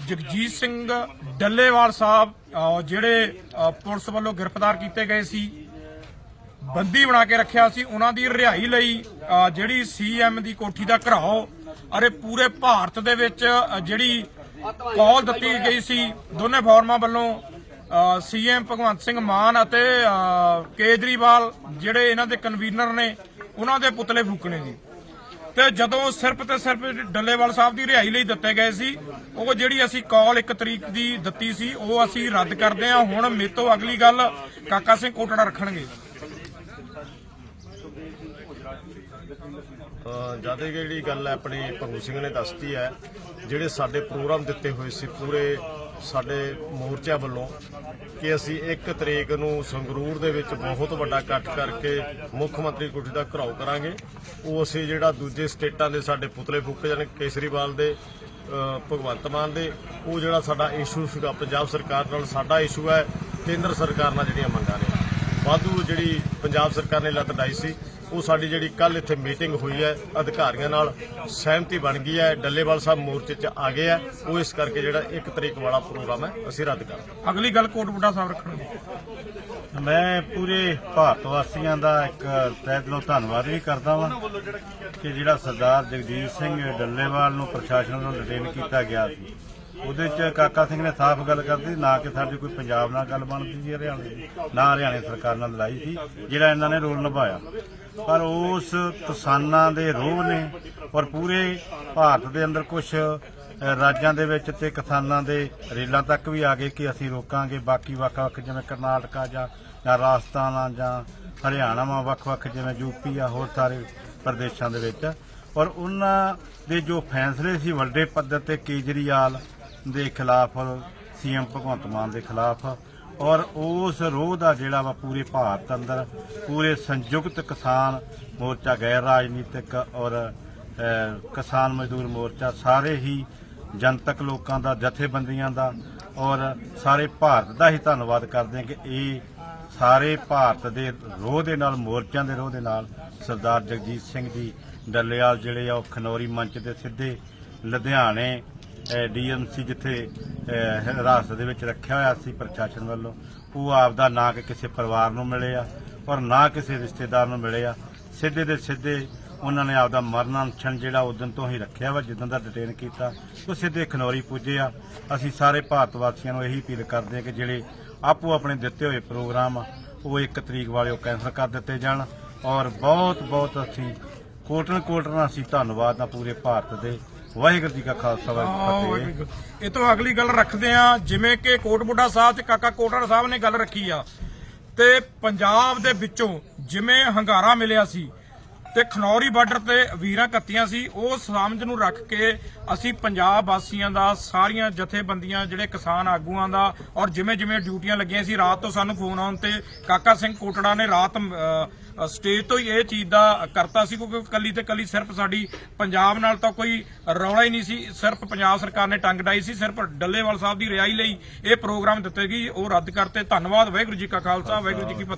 ਜਗਜੀਤ ਸਿੰਘ ਡੱਲੇਵਾਲ ਸਾਹਿਬ ਜਿਹੜੇ ਪੁਲਿਸ ਵੱਲੋਂ ਗ੍ਰਿਫਤਾਰ ਕੀਤੇ ਗਏ ਸੀ ਬੰਦੀ ਬਣਾ ਕੇ ਰੱਖਿਆ ਸੀ ਉਹਨਾਂ ਦੀ ਰਿਹਾਈ ਲਈ ਅਹ, ਜਿਹੜੀ ਸੀਐਮ ਦੀ ਕੋਠੀ ਦਾ ਘਰਾਓ ਅਰੇ ਪੂਰੇ ਭਾਰਤ ਦੇ ਵਿੱਚ ਜਿਹੜੀ ਕਾਲ ਦਿੱਤੀ ਗਈ ਸੀ ਦੋਨੇ ਫੋਰਮਾਂ ਵੱਲੋਂ ਸੀਐਮ ਭਗਵੰਤ ਸਿੰਘ ਮਾਨ ਅਤੇ ਕੇਜਰੀਵਾਲ ਜਿਹੜੇ ਇਹਨਾਂ ਦੇ ਕਨਵੀਨਰ ਨੇ ਉਹਨਾਂ ਦੇ ਪੁਤਲੇ ਫੂਕਣੇ ਸੀ ਤੇ ਜਦੋਂ ਸਿਰਫ ਤੇ ਸਿਰਫ ਡੱਲੇਵਾਲ ਸਾਹਿਬ ਦੀ ਰਿਹਾਈ ਲਈ ਦਿੱਤੇ ਗਏ ਸੀ, ਉਹ ਜਿਹੜੀ ਅਸੀਂ ਕਾਲ 1 ਤਰੀਕ ਦੀ ਦਿੱਤੀ ਸੀ, ਉਹ ਅਸੀਂ ਰੱਦ ਕਰਦੇ ਹਾਂ। ਹੁਣ ਮੇਰੇ ਤੋਂ ਅਗਲੀ ਗੱਲ ਕਾਕਾ ਸਿੰਘ ਕੋਟੜਾ ਰੱਖਣਗੇ। ਜ਼ਿਆਦਾ ਜਿਹੜੀ ਗੱਲ ਹੈ, ਆਪਣੀ ਭੰਗੂ ਸਿੰਘ ਨੇ ਦੱਸਤੀ ਹੈ, ਜਿਹੜੇ ਸਾਡੇ ਪ੍ਰੋਗਰਾਮ ਦਿੱਤੇ ਹੋਏ ਸੀ ਪੂਰੇ ਸਾਡੇ ਮੋਰਚਿਆਂ ਵੱਲੋਂ ਕਿ ਅਸੀਂ 1 ਤਰੀਕ ਨੂੰ ਸੰਗਰੂਰ ਦੇ ਵਿੱਚ ਬਹੁਤ ਵੱਡਾ ਇਕੱਠ ਕਰਕੇ ਮੁੱਖ ਮੰਤਰੀ ਕੋਠੀ ਦਾ ਘਰਾਓ ਕਰਾਂਗੇ। ਉਹ ਅਸੀਂ ਜਿਹੜਾ ਦੂਜੇ ਸਟੇਟਾਂ ਦੇ ਸਾਡੇ ਪੁਤਲੇ ਫੂਕੇ ਜਾਣ ਕੇਸਰੀਵਾਲ ਦੇ ਭਗਵੰਤ ਮਾਨ ਦੇ, ਉਹ ਜਿਹੜਾ ਸਾਡਾ ਇਸ਼ੂ ਸੀਗਾ ਪੰਜਾਬ ਸਰਕਾਰ ਨਾਲ ਸਾਡਾ ਇਸ਼ੂ ਹੈ, ਕੇਂਦਰ ਸਰਕਾਰ ਨਾਲ ਜਿਹੜੀਆਂ ਮੰਗਾਂ ਨੇ। ਵਾਧੂ ਜਿਹੜੀ ਪੰਜਾਬ ਸਰਕਾਰ ਨੇ ਲੱਤ ਡਾਈ ਸੀ ਉਹ ਸਾਡੀ ਜਿਹੜੀ ਕੱਲ ਇੱਥੇ ਮੀਟਿੰਗ ਹੋਈ ਹੈ ਅਧਿਕਾਰੀਆਂ ਨਾਲ ਸਹਿਮਤੀ ਬਣ ਗਈ ਹੈ ਡੱਲੇਵਾਲ ਸਾਹਿਬ ਮੋਰਚੇ 'ਚ ਆ ਗਏ ਆ ਉਹ ਇਸ ਕਰਕੇ ਜਿਹੜਾ 1 ਤਰੀਕ ਵਾਲਾ ਪ੍ਰੋਗਰਾਮ ਹੈ ਅਸੀਂ ਰੱਦ ਕਰ ਅਗਲੀ ਗੱਲ ਕੋਟਬੁੱਢਾ ਸਾਹਿਬ ਰੱਖਣਗੇ। ਮੈਂ ਪੂਰੇ ਭਾਰਤ ਵਾਸੀਆਂ ਦਾ ਇੱਕ ਤਹਿ ਦਿਲੋਂ ਧੰਨਵਾਦ ਵੀ ਕਰਦਾ ਵਾਂ ਕਿ ਜਿਹੜਾ ਸਰਦਾਰ ਜਗਜੀਤ ਸਿੰਘ ਡੱਲੇਵਾਲ ਨੂੰ ਪ੍ਰਸ਼ਾਸਨ ਵੱਲੋਂ ਡਿਟੇਨ ਕੀਤਾ ਗਿਆ ਸੀ। ਉਹਦੇ ਚ ਕਾਕਾ ਸਿੰਘ ਨੇ ਸਾਫ਼ ਗੱਲ ਕਰਦੀ ਨਾ ਕਿ ਸਾਡੀ ਕੋਈ ਪੰਜਾਬ ਨਾਲ ਗੱਲ ਬਣਦੀ ਸੀ ਹਰਿਆਣੇ ਦੀ, ਨਾ ਹਰਿਆਣੇ ਸਰਕਾਰ ਨਾਲ ਲੜਾਈ ਸੀ, ਜਿਹੜਾ ਇਹਨਾਂ ਨੇ ਰੋਲ ਨਿਭਾਇਆ। ਪਰ ਉਸ ਕਿਸਾਨਾਂ ਦੇ ਰੋਹ ਨੇ ਔਰ ਪੂਰੇ ਭਾਰਤ ਦੇ ਅੰਦਰ ਕੁਝ ਰਾਜਾਂ ਦੇ ਵਿੱਚ ਤੇ ਕਿਸਾਨਾਂ ਦੇ ਰੇਲਾਂ ਤੱਕ ਵੀ ਆ ਗਏ ਕਿ ਅਸੀਂ ਰੋਕਾਂਗੇ। ਬਾਕੀ ਵੱਖ-ਵੱਖ ਜਿਵੇਂ ਕਰਨਾਟਕਾ ਜਾਂ ਜਾਂ ਰਾਜਸਥਾਨ ਆ ਜਾਂ ਹਰਿਆਣਾ ਵਾ, ਵੱਖ-ਵੱਖ ਜਿਵੇਂ ਯੂਪੀ ਆ, ਹੋਰ ਸਾਰੇ ਪ੍ਰਦੇਸ਼ਾਂ ਦੇ ਵਿੱਚ। ਔਰ ਉਹਨਾਂ ਦੇ ਜੋ ਫੈਸਲੇ ਸੀ, ਵੱਡੇ ਪੱਧਰ ਤੇ ਕੇਜਰੀਵਾਲ ਦੇ ਖਿਲਾਫ, ਸੀਐਮ ਭਗਵੰਤ ਮਾਨ ਦੇ ਖਿਲਾਫ, ਔਰ ਉਸ ਰੋਹ ਦਾ ਜਿਹੜਾ ਵਾ ਪੂਰੇ ਭਾਰਤ ਅੰਦਰ, ਪੂਰੇ ਸੰਯੁਕਤ ਕਿਸਾਨ ਮੋਰਚਾ, ਗੈਰ ਰਾਜਨੀਤਿਕ ਔਰ ਕਿਸਾਨ ਮਜ਼ਦੂਰ ਮੋਰਚਾ, ਸਾਰੇ ਹੀ ਜਨਤਕ ਲੋਕਾਂ ਦਾ, ਜਥੇਬੰਦੀਆਂ ਦਾ, ਔਰ ਸਾਰੇ ਭਾਰਤ ਦਾ ਹੀ ਧੰਨਵਾਦ ਕਰਦੇ ਹਾਂ ਕਿ ਇਹ ਸਾਰੇ ਭਾਰਤ ਦੇ ਰੋਹ ਦੇ ਨਾਲ, ਮੋਰਚਿਆਂ ਦੇ ਰੋਹ ਦੇ ਨਾਲ, ਸਰਦਾਰ ਜਗਜੀਤ ਸਿੰਘ ਜੀ, ਡੱਲੇਵਾਲ ਜਿਹੜੇ ਆ, ਉਹ ਖਨੌਰੀ ਮੰਚ ਦੇ ਸਿੱਧੇ ਲੁਧਿਆਣੇ ਡੀਐਮਸੀ ਜਿੱਥੇ ਹਿਰਾਸਤ ਦੇ ਵਿੱਚ ਰੱਖਿਆ ਹੋਇਆ ਸੀ ਪ੍ਰਸ਼ਾਸਨ ਵੱਲੋਂ, ਉਹ ਆਪਦਾ ਨਾ ਕਿ ਕਿਸੇ ਪਰਿਵਾਰ ਨੂੰ ਮਿਲੇ ਆ ਔਰ ਨਾ ਕਿਸੇ ਰਿਸ਼ਤੇਦਾਰ ਨੂੰ ਮਿਲੇ ਆ। ਸਿੱਧੇ ਦੇ ਸਿੱਧੇ ਉਹਨਾਂ ਨੇ ਆਪਦਾ ਮਰਨਾਂਛਣ ਜਿਹੜਾ ਉਦੋਂ ਤੋਂ ਹੀ ਰੱਖਿਆ ਵਾ ਜਿੱਦਾਂ ਦਾ ਡਿਟੇਨ ਕੀਤਾ, ਉਹ ਸਿੱਧੇ ਖਨੌਰੀ ਪੁੱਜੇ ਆ। ਅਸੀਂ ਸਾਰੇ ਭਾਰਤ ਵਾਸੀਆਂ ਨੂੰ ਇਹੀ ਅਪੀਲ ਕਰਦੇ ਹਾਂ ਕਿ ਜਿਹੜੇ ਆਪੋ ਆਪਣੇ ਦਿੱਤੇ ਹੋਏ ਪ੍ਰੋਗਰਾਮ ਉਹ 1 ਤਰੀਕ ਵਾਲੇ ਉਹ ਕੈਂਸਲ ਕਰ ਦਿੱਤੇ ਜਾਣ ਔਰ ਬਹੁਤ ਬਹੁਤ ਅਸੀਂ ਕੋਟਨ ਕੋਟਨ ਅਸੀਂ ਧੰਨਵਾਦ ਆ ਪੂਰੇ ਭਾਰਤ ਦੇ ਵਾਹਿਗੁਰੂ ਜੀ ਕਾ ਖਾਲਸਾ ਵਾਹਿਗੁਰੂ ਜੀ ਕੀ ਫਤਿਹ। ਇਹ ਤੋਂ ਅਗਲੀ ਗੱਲ ਰੱਖਦੇ ਆ ਜਿਵੇਂ ਕਿ ਕੋਟਬੁੱਢਾ ਸਾਹਿਬ ਤੇ ਕਾਕਾ ਕੋਟੜਾ ਸਾਹਿਬ ਨੇ ਗੱਲ ਰੱਖੀ ਆ। ਤੇ ਪੰਜਾਬ ਦੇ ਵਿੱਚੋਂ ਜਿਵੇਂ ਹੰਗਾਰਾ ਮਿਲਿਆ ਸੀ ਤੇ ਖਨੌਰੀ ਬਾਰਡਰ ਤੇ ਵੀਰਾਂ ਕੱਤੀਆਂ ਸੀ। ਉਹ ਸਮਝ ਨੂੰ ਰੱਖ ਕੇ ਅਸੀਂ ਪੰਜਾਬ ਵਾਸੀਆਂ ਦਾ, ਸਾਰੀਆਂ ਜਥੇਬੰਦੀਆਂ, ਜਿਹੜੇ ਕਿਸਾਨ ਆਗੂਆਂ ਦਾ ਔਰ ਜਿਵੇਂ ਜਿਵੇਂ ਡਿਊਟੀਆਂ ਲੱਗੀਆਂ ਸੀ, ਰਾਤ ਤੋਂ ਸਾਨੂੰ ਫੋਨ ਆਉਣ ਤੇ ਕਾਕਾ ਸਿੰਘ ਕੋਟੜਾ ਨੇ ਰਾਤ ਸਟੇਜ ਤੋਂ ਹੀ ਇਹ ਚੀਜ਼ ਦਾ ਕਰਤਾ ਸੀ ਕਿਉਂਕਿ ਕੱਲੀ ਤੇ ਕੱਲੀ ਸਿਰਫ ਸਾਡੀ ਪੰਜਾਬ ਨਾਲ ਤਾਂ ਕੋਈ ਰੌਲਾ ਹੀ ਨਹੀਂ ਸੀ। ਸਿਰਫ ਪੰਜਾਬ ਸਰਕਾਰ ਨੇ ਟੰਗ ਡਾਈ ਸੀ, ਸਿਰਫ ਡੱਲੇਵਾਲ ਸਾਹਿਬ ਦੀ ਰਿਹਾਈ ਲਈ ਇਹ ਪ੍ਰੋਗਰਾਮ ਦਿੱਤੇ ਗਈ ਉਹ ਰੱਦ ਕਰਤੇ। ਧੰਨਵਾਦ। ਵਾਹਿਗੁਰੂ ਜੀ ਕਾ ਖਾਲਸਾ। ਵਾਹਿਗੁਰੂ ਜੀ ਕੀ ਫਤਿਹ।